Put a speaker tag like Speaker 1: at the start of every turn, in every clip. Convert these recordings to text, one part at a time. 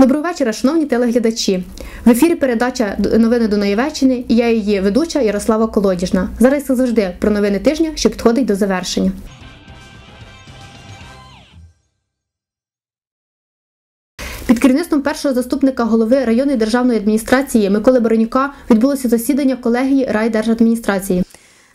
Speaker 1: Доброго вечора, шановні телеглядачі. В ефірі передача Новини Дунаєвеччини і я її ведуча Ярослава Колодіжна. Зараз як завжди про новини тижня, що підходить до завершення. Під керівництвом першого заступника голови районної державної адміністрації Миколи Баранюка відбулося засідання колегії райдержадміністрації.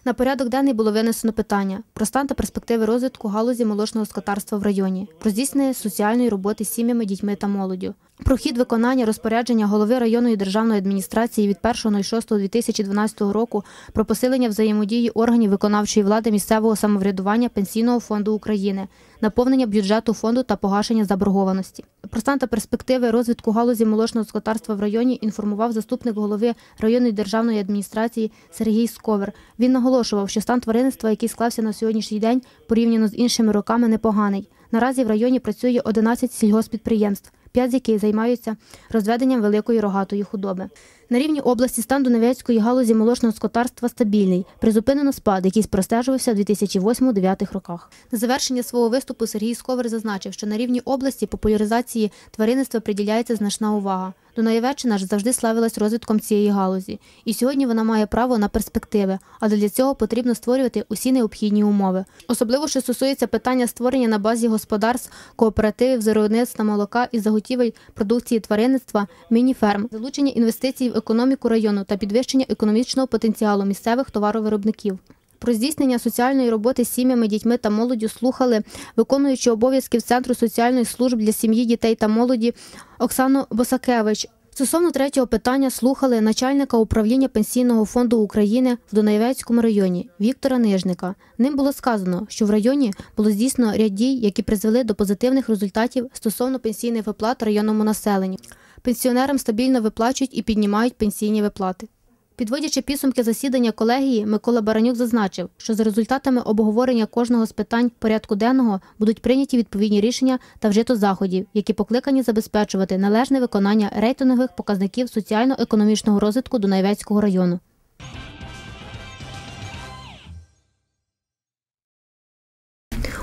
Speaker 1: На порядок денний було винесено питання про стан та перспективи розвитку галузі молочного скотарства в районі, про здійснення соціальної роботи з сім'ями, дітьми та молоддю, про хід виконання розпорядження голови районної державної адміністрації від 1.06.2012 року про посилення взаємодії органів виконавчої влади місцевого самоврядування Пенсійного фонду України, наповнення бюджету фонду та погашення заборгованості. Про стан та перспективи розвитку галузі молочного скотарства в районі інформував заступник голови районної державної адміністрації Сергій Сковер. Він наголошував, що стан тваринництва, який склався на сьогоднішній день, порівняно з іншими роками, непоганий. Наразі в районі працює 11 сільгоспідприємств, 5 з яких займаються розведенням великої рогатої худоби. На рівні області стан Донецької галузі молочного скотарства стабільний. Призупинено спад, який простежувався в 2008-2009 роках. На завершення свого виступу Сергій Сковер зазначив, що на рівні області популяризації тваринництва приділяється значна увага. Дунаєвеччина ж завжди славилась розвитком цієї галузі, і сьогодні вона має право на перспективи, але для цього потрібно створювати усі необхідні умови. Особливо що стосується питання створення на базі господарств, кооперативів з молока і заготівель продукції тваринництва, міні-ферм, залучення інвестицій економіку району та підвищення економічного потенціалу місцевих товаровиробників. Про здійснення соціальної роботи з сім'ями, дітьми та молоддю слухали виконуючи обов'язків Центру соціальних служб для сім'ї, дітей та молоді Оксану Босакевич. Стосовно третього питання слухали начальника управління Пенсійного фонду України в Дунаєвецькому районі Віктора Нижника. Ним було сказано, що в районі було здійснено ряд дій, які призвели до позитивних результатів стосовно пенсійних виплат районному населенню. Пенсіонерам стабільно виплачують і піднімають пенсійні виплати. Підводячи підсумки засідання колегії, Микола Баранюк зазначив, що за результатами обговорення кожного з питань порядку денного будуть прийняті відповідні рішення та вжито заходів, які покликані забезпечувати належне виконання рейтингових показників соціально-економічного розвитку Дунаєвецького району.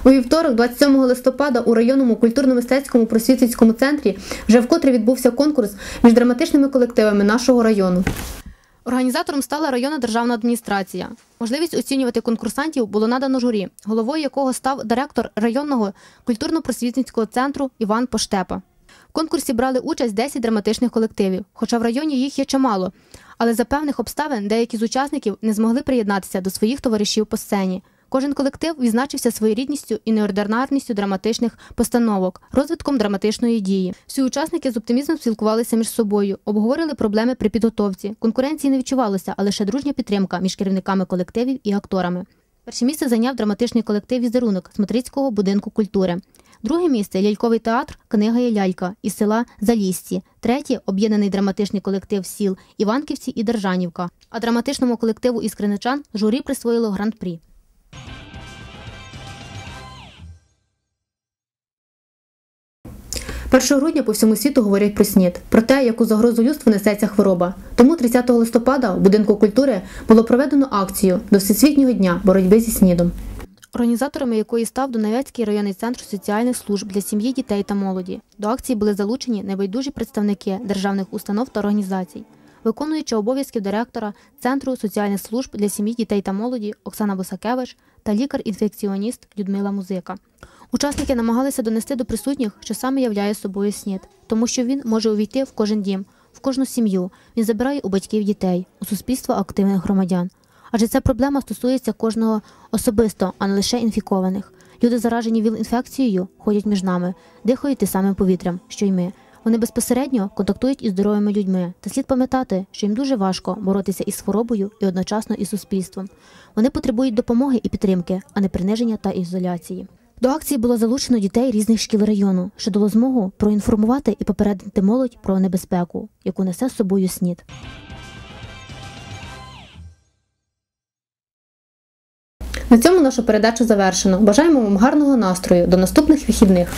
Speaker 1: У вівторок, 27 листопада, у районному культурно-мистецькому просвітницькому центрі вже вкотре відбувся конкурс між драматичними колективами нашого району. Організатором стала районна державна адміністрація. Можливість оцінювати конкурсантів було надано журі, головою якого став директор районного культурно-просвітницького центру Іван Поштепа. В конкурсі брали участь 10 драматичних колективів, хоча в районі їх є чимало. Але за певних обставин деякі з учасників не змогли приєднатися до своїх товаришів по сцені. Кожен колектив відзначився своєрідністю і неординарністю драматичних постановок, розвитком драматичної дії. Всі учасники з оптимізмом спілкувалися між собою, обговорили проблеми при підготовці. Конкуренції не відчувалося, а лише дружня підтримка між керівниками колективів і акторами. Перше місце зайняв драматичний колектив Візерунок Смотрицького будинку культури. Друге місце ляльковий театр Книга є лялька із села Залісці. Третє об'єднаний драматичний колектив сіл Іванківці і Держанівка. А драматичному колективу із Криничан журі присвоїло гран-прі. 1 грудня по всьому світу говорять про снід, про те, яку загрозу людству несеться хвороба. Тому 30 листопада в будинку культури було проведено акцію до Всесвітнього дня боротьби зі снідом. Організаторами якої став Донецький районний центр соціальних служб для сім'ї, дітей та молоді. До акції були залучені небайдужі представники державних установ та організацій, виконуючи обов'язків директора Центру соціальних служб для сім'ї, дітей та молоді Оксана Босакевич та лікар-інфекціоніст Людмила Музика. Учасники намагалися донести до присутніх, що саме являє собою снід, тому що він може увійти в кожен дім, в кожну сім'ю. Він забирає у батьків дітей, у суспільство активних громадян. Адже ця проблема стосується кожного особисто, а не лише інфікованих. Люди, заражені ВІЛ-інфекцією, ходять між нами, дихають тим самим повітрям, що й ми. Вони безпосередньо контактують із здоровими людьми, та слід пам'ятати, що їм дуже важко боротися із хворобою і одночасно із суспільством. Вони потребують допомоги і підтримки, а не приниження та ізоляції. До акції було залучено дітей різних шкіл району, що дало змогу проінформувати і попередити молодь про небезпеку, яку несе з собою снід. На цьому нашу передачу завершено. Бажаємо вам гарного настрою до наступних вихідних.